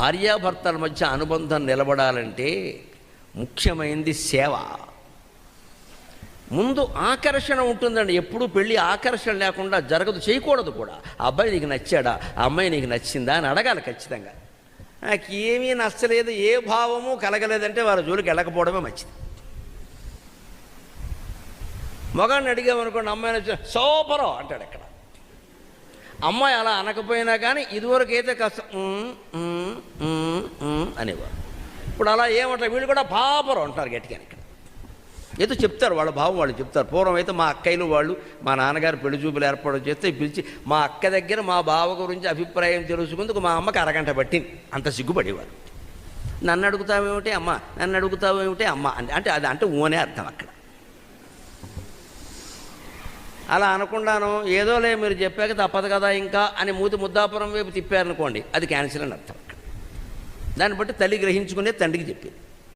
భార్యాభర్తల మధ్య అనుబంధం నిలబడాలంటే ముఖ్యమైనది సేవ. ముందు ఆకర్షణ ఉంటుందండి. ఎప్పుడు పెళ్ళి ఆకర్షణ లేకుండా జరగదు చేయకూడదు కూడా. ఆ అబ్బాయి నీకు నచ్చాడా? ఆ అమ్మాయి నీకు నచ్చిందా అని అడగాలి ఖచ్చితంగా. నాకు ఏమీ నచ్చలేదు ఏ భావము కలగలేదంటే వారి జోలికి వెళ్ళకపోవడమే మంచిది. మగాడిని అడిగామనుకోండి అమ్మాయి నచ్చ సూపరు అంటాడు అక్కడ. అమ్మాయి అలా అనకపోయినా కానీ ఇదివరకు అయితే కష్టం అనేవారు. ఇప్పుడు అలా ఏమంటారు? వీళ్ళు కూడా పాపరు అంటారు గట్టిగా ఇక్కడ. ఏదో చెప్తారు వాళ్ళ భావం వాళ్ళు చెప్తారు. పూర్వం అయితే మా అక్కయ్యలు వాళ్ళు మా నాన్నగారు పెళ్ళి చూపులు ఏర్పాటు చేస్తే పిలిచి మా అక్క దగ్గర మా బావ గురించి అభిప్రాయం తెలుసుకుందుకు మా అమ్మకి అరగంట పట్టింది. అంత సిగ్గుపడేవారు. నన్ను అడుగుతావేమిటి అమ్మ? నన్ను అడుగుతావేమిటి అమ్మ? అంటే అది అంటే ఊనే అర్థం అక్కడ. అలా అనకుండాను ఏదోలే మీరు చెప్పాక తప్పదు కదా ఇంకా అని మూతి ముద్దాపురం వైపు తిప్పారనుకోండి అది క్యాన్సిల్ అని అర్థం. దాన్ని బట్టి తల్లి గ్రహించుకునే తండ్రికి చెప్పింది.